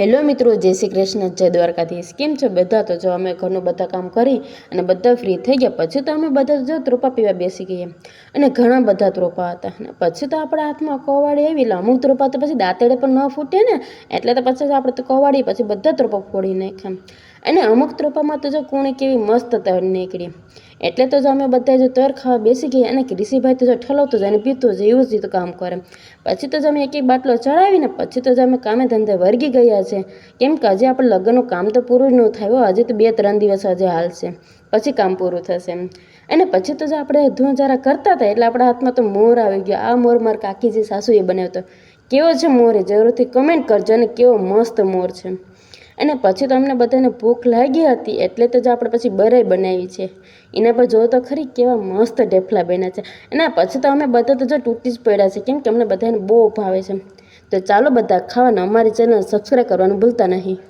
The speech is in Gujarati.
હેલો મિત્રો, જય શ્રી કૃષ્ણ, જય દ્વારકાધીશ. કેમ છો બધા? તો જો અમે ઘરનું બધા કામ કરી અને બધા ફ્રી થઈ ગયા, પછી તો અમે બધા જો ત્રોપા પીવા બેસી ગયા અને ઘણા બધા ત્રોપા હતા. અને પછી તો આપણા હાથમાં કોવાડી આવી, એટલે અમુક ત્રોપા તો પછી દાંતેડે પણ ન ફૂટે ને, એટલે તો પછી આપણે તો કોવાડી પછી બધા ત્રોપા ફોડી નાખ્યા અને અમુક ત્રોપામાં તો જો કુણી કેવી મસ્ત તર નીકળી. એટલે તો જો અમે બધા જો તર ખાવા બેસી ગયા અને ઋષિભાઈ તો જો ઠલવતો જાય અને પીતો જ એવું જ કામ કરે. પછી તો જ અમે એક એક બાટલો ચડાવીને પછી તો જ અમે કામે ધંધે વર્ગી ગયા છે. કેમ કે હજી આપણે લગ્નનું કામ તો પૂરું જ ન થાય હજી તો બે ત્રણ દિવસ હજી હાલશે. પછી કામ પૂરું થશે. અને પછી તો જ આપણે ધૂં જરા કરતા હતા એટલે આપણા હાથમાં તો મોર આવી ગયો. આ મોર મારા કાકીજી સાસુએ બનાવ્યો કેવો છે મોર એ જરૂરથી કમેન્ટ કરજો અને કેવો મસ્ત મોર છે. અને પછી તો અમને બધાને ભૂખ લાગી હતી એટલે તો જ આપણે પછી બરાઈ બનાવી છે. એના પર જોવો તો ખરી કેવા મસ્ત ઢેફલા બન્યા છે. એના પછી તો અમે બધા તો જો તૂટી જ પડ્યા છે. કેમ કે અમને બધાને બહુ ભાવે છે. તો ચાલો બધા ખાવાનું અમારી ચેનલ સબસ્ક્રાઈબ કરવાનું ભૂલતા નહીં.